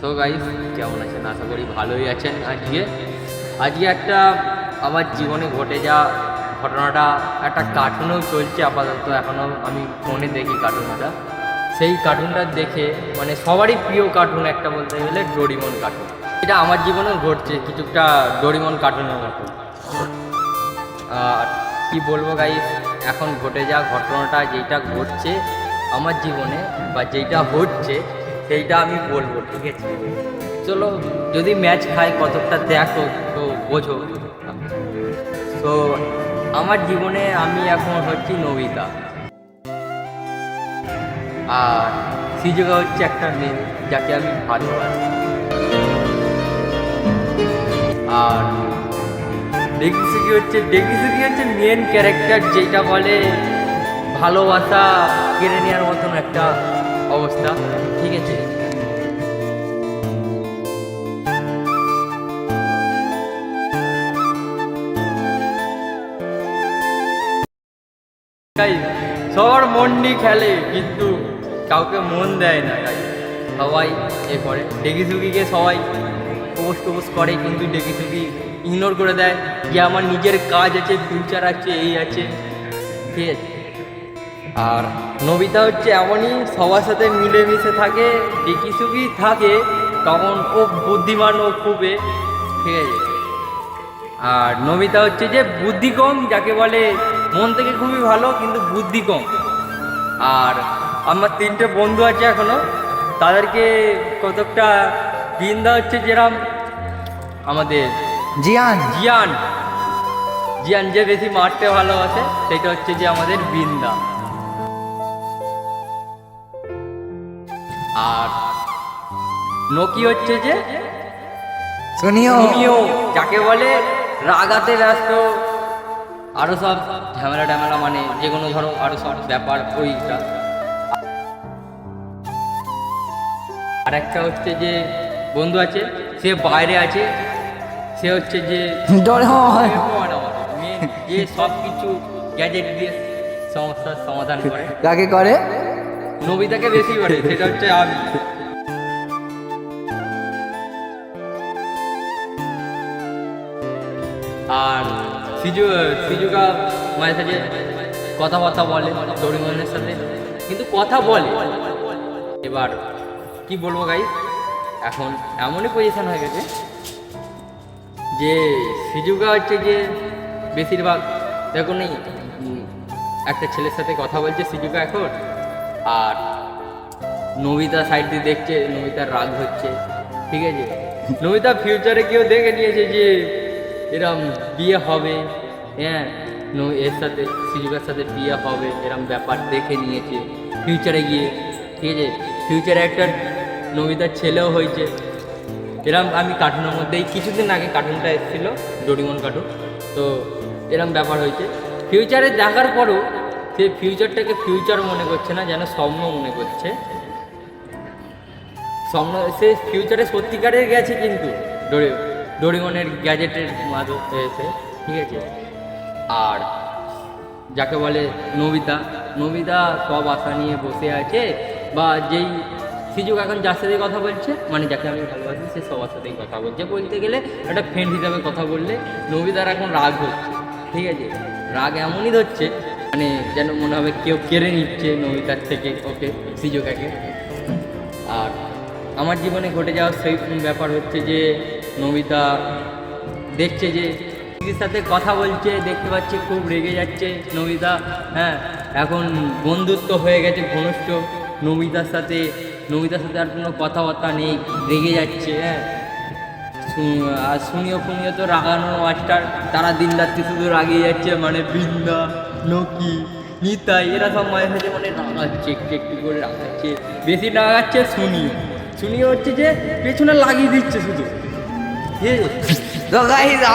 So guys কেমন আছেন? আশা করি ভালোই আছেন আজকে। আজকে একটা আমার জীবনে ঘটে যাওয়া ঘটনাটা, একটা কার্টুনেও চলছে আপাতত। এখনও আমি ফোনে দেখি কার্টুনটা সেই কার্টুনটা দেখে মানে সবারই প্রিয় কার্টুন একটা বলতে গেলে ডোরিমন কার্টুন এটা আমার জীবনেও ঘটছে, কিছুটা ডোরিমন কার্টুনের মতো। আর কি বলব গাইস এখন ঘটে যাওয়া ঘটনাটা, যেটা ঘটছে আমার জীবনে বা যেটা হচ্ছে সেইটা আমি বলব, ঠিক আছে? চলো, যদি ম্যাচ খাই কতটা দেখো, তো বোঝো। তো, আমার জীবনে আমি এখন হচ্ছি নবিতা। আর সিজুকা হচ্ছে একটা মেয়ে, যাকে আমি ভালোবাসি। আর ডেকিসুকি হচ্ছে ডেকিসুকি হচ্ছে মেন ক্যারেক্টার যেটা বলে ভালোবাসা কেড়ে নেওয়ার মতন একটা অবস্থা। ঠিক আছে। সবার মন নিয়ে খেলে, কিন্তু কাউকে মন দেয় না। সবাই এ করে। ডেকিসুকিকে সবাই পোস্ট টোস্ট করে, কিন্তু ডেকিসুকি ইগনোর করে দেয় যে, আমার নিজের কাজ আছে ফিউচার আছে, এই আছে। ঠিক আছে। আর নবিতা হচ্ছে এমনই সবার সাথে মিলেমিশে থাকে ডেকিসুকি থাকে তখন ও বুদ্ধিমান ও খুবই ঠিক আছে। আর নবিতা হচ্ছে যে বুদ্ধি কম যাকে বলে মন থেকে খুবই ভালো কিন্তু বুদ্ধি কম। আর আমার তিনটে বন্ধু আছে এখনও তাদেরকে কতকটা বিন্দা হচ্ছে যেরম আমাদের জিয়ান। জিয়ান। জিয়ান যে বেশি মারতে ভালোবাসে সেটা হচ্ছে যে আমাদের বিন্দা। আর নকি হচ্ছে যে তুমিও যাকে বলে রাগাতে ব্যস্ত। আরও সব ঝামেলা ট্যামেলা মানে যে কোনো ধরো আরও সব ব্যাপার ওইটা। আর একটা হচ্ছে যে বন্ধু আছে সে বাইরে আছে সে হচ্ছে যে যে সব কিছু গ্যাজেট দিয়ে সমস্যার সমাধান করে। কাকে করে? নবিতাকে বেশি করে সেটা হচ্ছে আমি। আর সিজু, সিজুকা মায়ের সাথে কথাবার্তা বলে ডোরিমনের সাথে, কিন্তু কথা বলে। এবার কি বলব গাই এখন এমনই পজিশন হয়ে গেছে যে সিজুকা হচ্ছে যে বেশিরভাগ, দেখো একটা ছেলের সাথে কথা বলছে সিজুকা এখন আর নবিতা সাইড দিয়ে দেখছে নবিতার রাগ হচ্ছে, ঠিক আছে? নবিতা ফিউচারে কেউ দেখে নিয়েছে যে এরম বিয়ে হবে হ্যাঁ? এর সাথে, সিজুকার সাথে বিয়ে হবে, এরম ব্যাপার দেখে নিয়েছে ফিউচারে গিয়ে, ঠিক আছে? ফিউচারে একটা নবিতার ছেলেও হয়েছে। এরম আমি কার্টুনের মধ্যেই, কিছুদিন আগে কার্টুনটা এসেছিল ডোরিমন কার্টুন তো এরম ব্যাপার হয়েছে। ফিউচারে দেখার পরও সে ফিউচারটাকে ফিউচার মনে করছে না, যেন স্বপ্ন মনে করছে। স্বপ্ন, সে ফিউচারে সত্যিকারের গেছে কিন্তু, ডোরি, ডোরিমনের গ্যাজেটের মাধ্যমে ঠিক আছে? আর যাকে বলে নবিতা নবিতা সব আশা নিয়ে বসে আছে, বা যেই সিজুক এখন যার সাথে কথা বলছে মানে যাকে আমি ভালোবাসি, সে সবার সাথেই কথা বলছে। বলতে গেলে একটা ফ্রেন্ড হিসাবে কথা বললে নবিতার এখন রাগ হচ্ছে, ঠিক আছে? রাগ এমনই ধরছে মানে যেন মনে হবে কেউ কেড়ে নিচ্ছে নবিতার থেকে ওকে সিজুকাকে আর আমার জীবনে ঘটে যাওয়া সেই ব্যাপার হচ্ছে যে নবিতা দেখছে যে দিদির সাথে কথা বলছে, দেখতে পাচ্ছে খুব রেগে যাচ্ছে নবিতা হ্যাঁ এখন বন্ধুত্ব হয়ে গেছে ঘনিষ্ঠ নবিতার সাথে নবিতার সাথে আর কোনো কথাবার্তা নেই, রেগে যাচ্ছে হ্যাঁ। আর শুনিও ফুনিও তো রাগানো মাস্টার, তারা দিন রাত্রি শুধু রাগিয়ে যাচ্ছে মানে বৃন্দা। নকি নিতাই, এরা সব মায়ের সাথে মানে রাগাচ্ছে একটু একটু করে রাগাচ্ছে বেশি রাগাচ্ছে শুনিও শুনিও হচ্ছে যে পেছনে লাগিয়ে দিচ্ছে শুধু।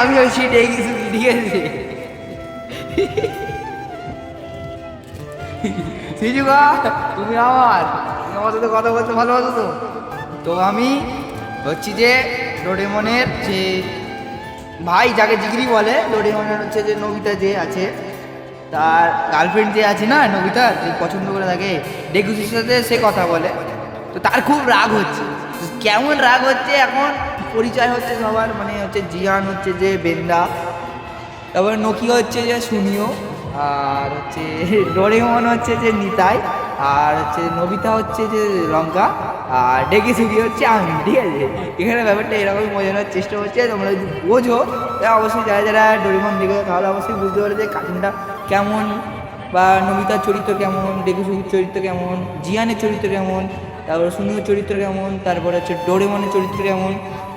আমি ওই সিটে গেছি ঠিক আছে সিজুকা, তুমি আমার আমার সাথে কথা বলতে ভালোবাসো তো? তো আমি হচ্ছি যে ডোরেমনের যে ভাই, যাকে জিগরি বলে, ডোরেমনের হচ্ছে যে নবিতা যে আছে তার গার্লফ্রেন্ড যে আছে না নবিতা, যে পছন্দ করে থাকে ডেকুসির সাথে সে কথা বলে। তো তার খুব রাগ হচ্ছে। কেমন রাগ হচ্ছে এখন? পরিচয় হচ্ছে সবার মানে হচ্ছে জিয়ান হচ্ছে যে বেন্দা, তারপরে নকিয়া হচ্ছে যে সুনিও, আর হচ্ছে ডোরেমন হচ্ছে যে নিতাই, আর হচ্ছে নবিতা হচ্ছে যে লঙ্কা, আর ডেকে সুগি হচ্ছে আমি, ঠিক আছে? এখানে ব্যাপারটা এরকমই বোঝানোর চেষ্টা হচ্ছে, তোমরা যদি বোঝো অবশ্যই যারা যারা ডোরেমন দেখে তাহলে অবশ্যই বুঝতে পারে যে কার্টুনটা কেমন, বা নমিতার চরিত্র কেমন ডেকে সুগির চরিত্র কেমন, জিয়ানের চরিত্র কেমন, তারপরে সুনিওর চরিত্র কেমন, তারপরে হচ্ছে ডোরেমনের চরিত্র কেমন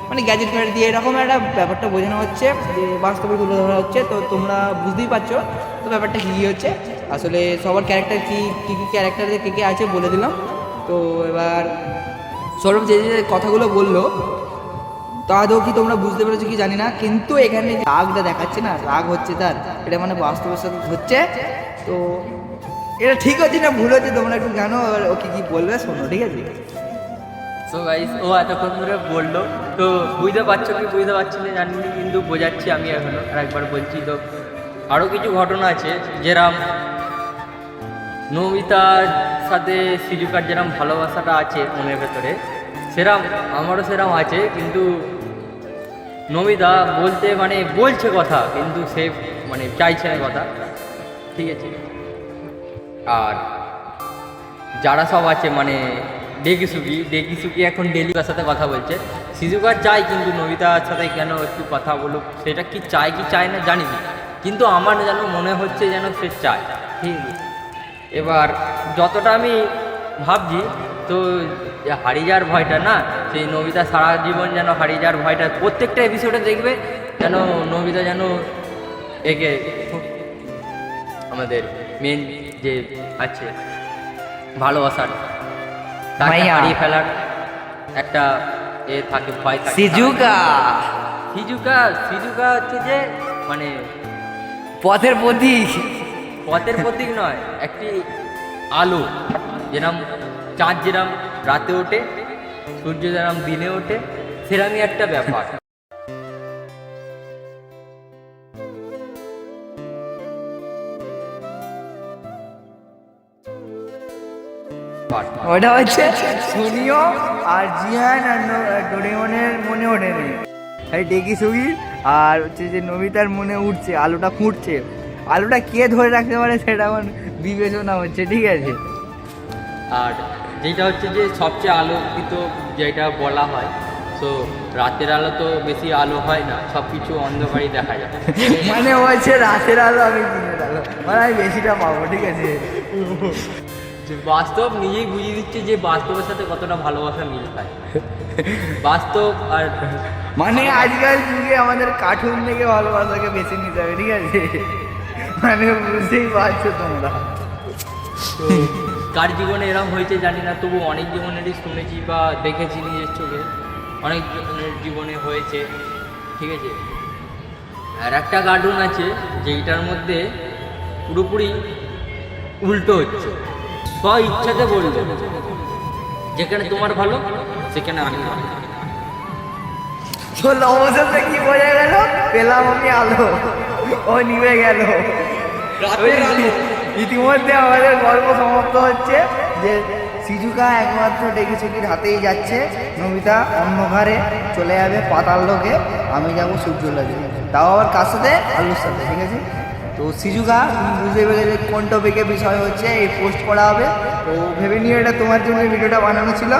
মানে গ্যাজেট ফ্যাজেট দিয়ে এরকম একটা ব্যাপারটা বোঝানো হচ্ছে, যে বাস্তবে তুলে ধরা হচ্ছে, তো তোমরা বুঝতেই পারছ, তো ব্যাপারটা কী হচ্ছে। আসলে সবার ক্যারেক্টার কী কী কী ক্যারেক্টার কে কে আছে বলে দিলাম। তো এবার সৌরভ যে যে কথাগুলো বলল তা আদৌ কি তোমরা বুঝতে পেরেছ কি জানি না, কিন্তু এখানে রাগটা দেখাচ্ছে না, রাগ হচ্ছে তার। এটা মানে বাস্তবের সাথে হচ্ছে। তো এটা ঠিক হচ্ছে না, ভুল হচ্ছে, তোমরা একটু জানো এবার ও কি কী বলবে, শোনো, ঠিক আছে? সো গাইস ও এতক্ষণ ধরে বলল, তো বুঝতে পারছ কি, বুঝতে পারছি না জানি কিন্তু বোঝাচ্ছি আমি এখনও, আর একবার বলছি, তো আরও কিছু ঘটনা আছে, যেরাম নমিতার সাথে সিজুকার যেরম ভালোবাসাটা আছে, মনের ভেতরে, সেরাম, আমারও সেরাম আছে, কিন্তু নমিতা বলতে মানে বলছে কথা, কিন্তু সে মানে চাইছে না কথা। ঠিক আছে? আর যারা সব আছে মানে ডেকিসুকি ডেকিসুকি এখন ডেলি তার সাথে কথা বলছে। সিজুকার চাই কিন্তু নবিতার সাথে কেন একটু কথা বলুক, সেটা কি চায় কি চায় না জানি না। কিন্তু আমার যেন মনে হচ্ছে যেন সে চায়। ঠিক এবার যতটা আমি ভাবছি তো হারিয়ে যাওয়ার ভয়টা না? সেই নবিতা সারা জীবন যেন হারিয়ে যাওয়ার ভয়টা প্রত্যেকটা এপিসোডে দেখবে যেন নবিতা যেন একে আমাদের মেন যে আছে ভালোবাসার তাকে হারিয়ে ফেলার একটা এ থাকে ভয় থাকে। সিজুকা। সিজুকা সিজুকা হচ্ছে যে মানে পথের প্রতীক। পথের প্রতীক নয় একটি আলো যেরম চাঁদ যেরম রাতে ওঠে সূর্য যেরাম দিনে ওঠে সেরমই একটা ব্যাপার। ওটা হচ্ছে সুনিও আর জিয়ান আর ডোরেমনের মনে ওঠেনি এই ডেকি সুগি আর হচ্ছে যে নবিতার মনে উঠছে আলুটা ফুটছে। আলুটা কে ধরে রাখতে পারে সেটা আমার বিবেচনা হচ্ছে ঠিক আছে? আর যেটা হচ্ছে যে সবচেয়ে আলোকিত যেটা বলা হয় তো রাতের আলো তো বেশি আলো হয় না সব কিছু অন্ধকারই দেখা যায়। মানে বলছে রাতের আলো আমি দিনের আলো মানে আমি বেশিটা পাবো ঠিক আছে? বাস্তব নিজেই বুঝিয়ে দিচ্ছে যে বাস্তবের সাথে কতটা ভালোবাসা মিল খায় বাস্তব আর মানে আজকাল যুগে আমাদের কার্টুন থেকে ভালোবাসাকে বেছে নিতে হবে ঠিক আছে? মানে বুঝতেই পারছ তোমরা। কার জীবনে এরকম হয়েছে জানি না তবু অনেক জীবনেরই শুনেছি বা দেখেছি নিজের চোখে। অনেক জীবনে হয়েছে ঠিক আছে? আর একটা কার্টুন আছে যেইটার মধ্যে পুরোপুরি উল্টো হচ্ছে। স্ব ইচ্ছাতে বলবে। যেখানে তোমার ভালো সেখানে আমি ভালো। অবশেষে কি বোঝা গেল? পেলাম আমি আলো। ও নিভে গেল। রাতের আলো। ইতিমধ্যে আমাদের গল্প সমাপ্ত হচ্ছে, যে সিজুকা একমাত্র ডেকে ডেকেছুকির হাতেই যাচ্ছে। নমিতা অন্য ঘরে চলে যাবে পাতাল লোকে, আমি যাব সূর্য লাগে তাও আবার কার সাথে? আলুর সাথে, ঠিক আছে? তো সিজুকা, তুমি বুঝতে পেরে যে কোন টপিকে বিষয় হচ্ছে, এই পোস্ট করা হবে। তো ভেবে নিয়ে এটা তোমার জন্য ভিডিওটা বানানো ছিল।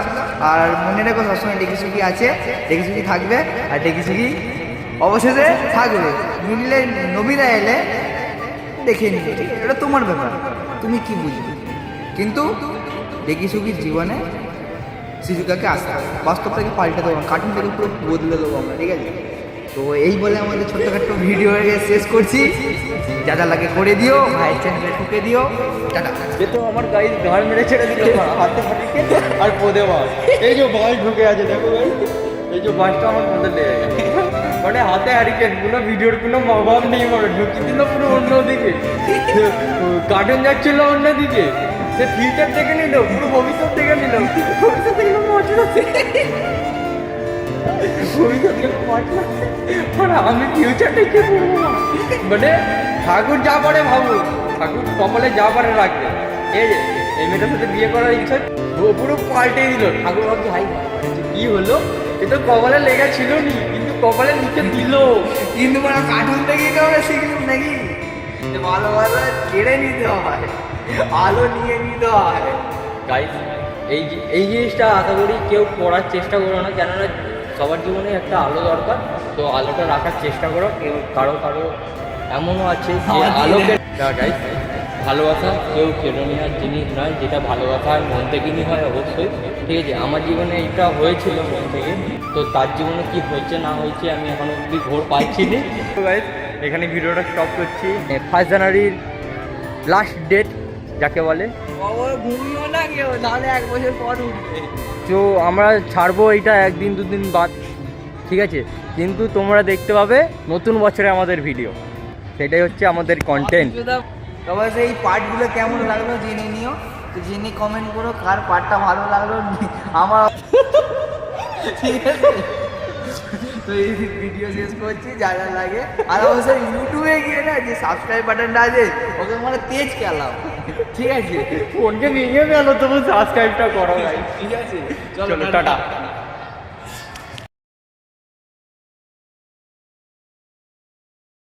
আর মনে রেখো, সবসময় ডেকিসুকি আছে ডেকিসুকি থাকবে, আর ডেকিসুকি অবশেষে থাকবে। মিললে নবীরা এলে দেখে আছে? এটা তোমার ব্যাপার। তুমি কি বুঝবে? কিন্তু ডেকিসুকির জীবনে সিজুকাকে আসতে বাস্তবটাকে পাল্টে দেবো কার্টুনটাকে পুরো বদলে দেবো আমরা ঠিক আছে? তো এই বলে আমাদের ছোট্টখাট্ট ভিডিও শেষ করছি। যা যা লাগে করে দিও ভাইয়ের চ্যানেলে ঠুকে দিও। টাটা। সে তো আমার গাড়ি ঘাড় মেরে ছেড়ে দিল। হাতে ফাটিকে আর পদে এই যে বাস ঢুকে আছে দেখো ভাই। এই যে বাসটা আমার মধ্যে লেগে গেছে। মানে হাতে হারিকেন কোনো ভিডিওর কোনো অভাব নেই মানে ঢুকি দিল পুরো অন্য দিকে কার্টুন যাচ্ছিল অন্য দিকে সে ফিউচার থেকে নিল, পুরো ভবিষ্যৎ থেকে নিল। ভবিষ্যৎ থেকে মজা মজা আর আমি ফিউচার থেকে মানে ঠাকুর যা পারে ভাবুক। ঠাকুর কপালে যা পারে রাখবে। এই এই মেয়েটার সাথে বিয়ে করার ইচ্ছা, পুরো পাল্টে দিল। ঠাকুর ভাবছে, হাই, কি হলো? এ তো কপালে লেগা ছিল নি কপালে নিচে দিল। কিন্তু মানে কার্টুন দেখেই তো আমরা শিখলাম নাকি যে ভালোবাসা কেড়ে নিতে হয় আলো নিয়ে নিতে হয়। গাইস এই যে- এই জিনিসটা আশা করি কেউ করার চেষ্টা করো না কেননা সবার জীবনে একটা আলো দরকার। তো আলোটা রাখার চেষ্টা করো কেউ কারও কারও এমনও আছে যে আলোকে গাইস ভালোবাসা কেউ কেড়ে নেওয়ার জিনিস নয় যেটা ভালোবাসা হয় মন থেকে নিয়ে হয় অবশ্যই। ঠিক আছে আমার জীবনে এইটা হয়েছিল মন থেকে। তো তার জীবনে কি হয়েছে না হয়েছে আমি এখন অব্দি ঘোর পাচ্ছি না। তো এখানে ভিডিওটা স্টপ করছি। ফার্স্ট জানুয়ারির লাস্ট ডেট যাকে বলে। ঘুমিও না কেউ নাহলে এক বছর পর উঠবে। তো আমরা ছাড়বো এইটা একদিন দুদিন বাদ। ঠিক আছে কিন্তু তোমরা দেখতে পাবে নতুন বছরে আমাদের ভিডিও সেটাই হচ্ছে আমাদের কন্টেন্ট তবে সেই পার্টগুলো কেমন লাগল জেনে নিও। তো জেনে কমেন্ট করো কার পার্টটা ভালো লাগল আমার ঠিক আছে। তো এই ভিডিও শেষ করছি যা যা লাগে। আর অবশ্যই ইউটিউবে গিয়ে না যে সাবস্ক্রাইব বাটনটা আছে ওকে মানে তেজ খেলাম ঠিক আছে? ফোনকে ভেঙে গেল তবু সাবস্ক্রাইবটা করো ভাই। ঠিক আছে। চলো টাটা।